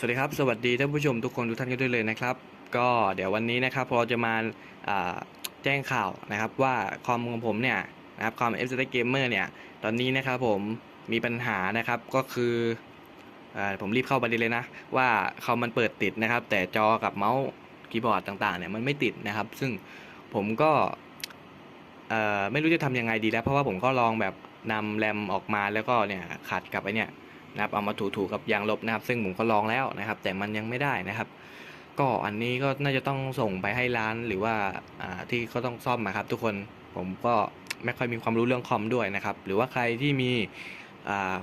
สวัสดีครับ สวัสดีท่านผู้ชมทุกคนทุกท่านกันด้วยเลยนะครับ ก็เดี๋ยววันนี้นะครับเราจะมาาแจ้งข่าวนะครับว่าคอมของผมเนี่ยนะครับคอม f อ Gamer เนี่ยตอนนี้นะครับผมมีปัญหานะครับก็คืออผมรีบเข้าประเด็นเลยนะ ว่าคอมมันเปิดติดนะครับ แต่จอกับเมาส์คีย์บอร์ดต่างๆเนี่ยมันไม่ติดนะครับ ซึ่งผมก็ไม่รู้จะทำยังไงดีแล้ว เพราะว่าผมก็ลองแบบนำแรมออกมาแล้วก็เนี่ยขัดกับไอเนี่ย นะครับเอามาถูๆกับยางลบนะครับ ซึ่งผมก็ลองแล้วนะครับ แต่มันยังไม่ได้นะครับ ก็อันนี้ก็น่าจะต้องส่งไปให้ร้านหรือว่าที่เขาต้องซ่อมนะครับ ทุกคนผมก็ไม่ค่อยมีความรู้เรื่องคอมด้วยนะครับ หรือว่าใครที่มี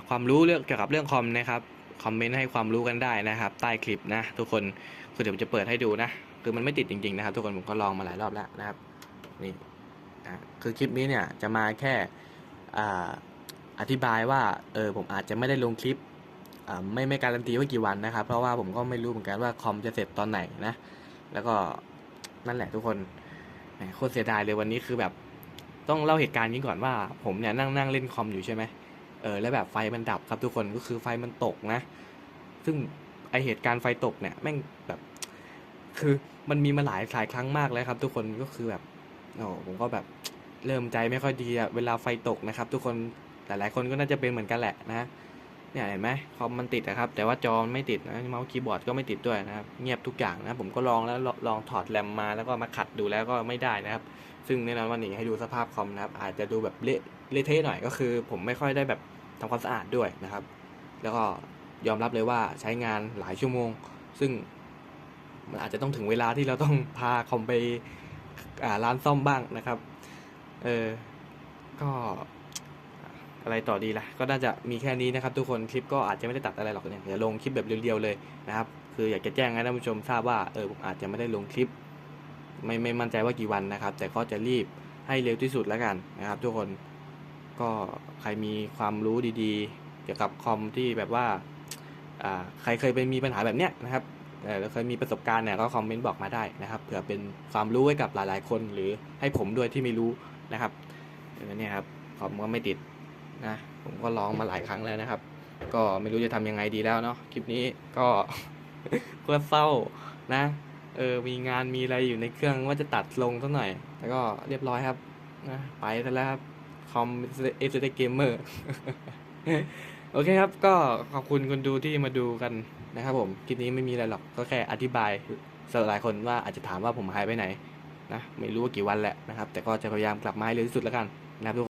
ความรู้เรื่องเกี่ยวกับเรื่องคอมนะครับคอมเมนต์ให้ความรู้กันได้นะครับ ใต้คลิปนะ ทุกคนคือเดี๋ยวผมจะเปิดให้ดูนะคือมันไม่ติดจริงๆนะครับ ทุกคนผมก็ลองมาหลายรอบแล้วนะครับนี่นะคือคลิปนี้เนี่ยจะมาแค่ อธิบายว่าเออผมอาจจะไม่ได้ลงคลิปไม่ไม่การันตีว่ากี่วันนะครับ เพราะว่าผมก็ไม่รู้เหมือนกันว่าคอมจะเสร็จตอนไหนนะ แล้วก็นั่นแหละทุกคนโคตรเสียดายเลยวันนี้คือแบบต้องเล่าเหตุการณ์นี้ก่อนว่า ผมเนี่ยนั่งนั่งเล่นคอมอยู่ใช่ไหมเออแล้วแบบไฟมันดับครับทุกคนก็คือไฟมันตกนะ ซึ่งไอเหตุการณ์ไฟตกเนี่ยแม่งแบบ คือมันมีมาหลายหลายครั้งมากแล้วครับ ทุกคนก็คือแบบโอ้ผมก็แบบเริ่มใจไม่ค่อยดีอะเวลาไฟตกนะครับ ทุกคน หลายๆคนก็น่าจะเป็นเหมือนกันแหละนะเนี่ยเห็นไหมคอมมันติดนะครับ แต่ว่าจอมันไม่ติดนะเมาส์คีย์บอร์ดก็ไม่ติดด้วยนะครับ เงียบทุกอย่างนะผมก็ลองแล้วลองถอดแรมมาแล้วก็มาขัดดูแล้วก็ไม่ได้นะครับ ซึ่งแน่นอนว่านี่ให้ดูสภาพคอมนะครับ อาจจะดูแบบเละเละเทะหน่อยก็คือ ผมไม่ค่อยได้แบบทำความสะอาดด้วยนะครับ แล้วก็ยอมรับเลยว่าใช้งานหลายชั่วโมง ซึ่งมันอาจจะต้องถึงเวลาที่เราต้องพาคอมไปร้านซ่อมบ้างนะครับ เออก็ อะไรต่อดีล่ะ ก็น่าจะมีแค่นี้นะครับทุกคนคลิปก็อาจจะไม่ได้ตัดอะไรหรอกเนี่ยเดี๋ยวลงคลิปแบบเรียวๆเลยนะครับคืออยากจะแจ้งให้ท่านผู้ชมทราบว่าเออผมอาจจะไม่ได้ลงคลิป ไม่ไม่มั่นใจว่ากี่วันนะครับ แต่ก็จะรีบให้เร็วที่สุดแล้วกันนะครับ ทุกคนก็ใครมีความรู้ดีๆ เกี่ยวกับคอมที่แบบว่าอ่าใครเคยไปมีปัญหาแบบเนี้ยนะครับเออแล้วเคยมีประสบการณ์เนี่ยก็คอมเมนต์บอกมาได้นะครับเผื่อเป็นความรู้ให้กับหลายๆคน หรือให้ผมด้วยที่ไม่รู้นะครับเออเนี่ยครับคอมก็ไม่ติด นะผมก็ลองมาหลายครั้งแล้วนะครับ ก็ไม่รู้จะทำยังไงดีแล้วเนาะคลิปนี้ก็เพื่อเศร้านะ เออมีงานมีอะไรอยู่ในเครื่องว่าจะตัดลงสักหน่อย แต่ก็เรียบร้อยครับนะไปซะแล้วครับคอมเอฟเกมเมอร์โอเคครับ ก็ขอบคุณคนดูที่มาดูกันนะครับผมคลิปนี้ไม่มีอะไรหรอกก็แค่อธิบายสำหรับหลายคนว่าอาจจะถามว่าผมหายไปไหนนะไม่รู้ว่ากี่วันแหละนะครับ แต่ก็จะพยายามกลับมาให้เร็วที่สุดแล้วกันนะครับทุก